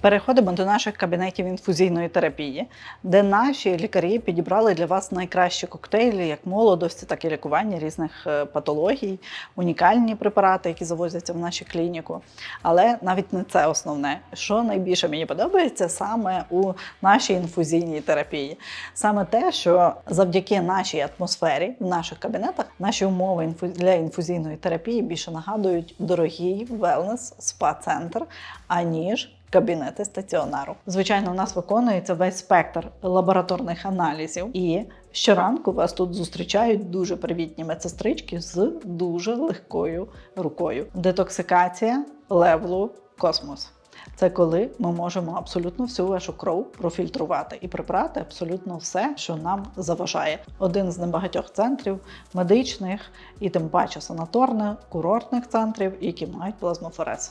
Переходимо до наших кабінетів інфузійної терапії, де наші лікарі підібрали для вас найкращі коктейлі як молодості, так і лікування різних е, патологій, унікальні препарати, які завозяться в нашу клініку. Але навіть не це основне. Що найбільше мені подобається саме у нашій інфузійній терапії, саме те, що завдяки нашій атмосфері в наших кабінетах наші умови для інфузійної терапії більше нагадують дорогий велнес спа-центр, аніж кабінети стаціонару. Звичайно, у нас виконується весь спектр лабораторних аналізів, і щоранку вас тут зустрічають дуже привітні медсестрички з дуже легкою рукою. Детоксикація левелу космос. Це коли ми можемо абсолютно всю вашу кров профільтрувати і прибрати абсолютно все, що нам заважає. Один з небагатьох центрів медичних і тим паче санаторних, курортних центрів, які мають плазмофорез.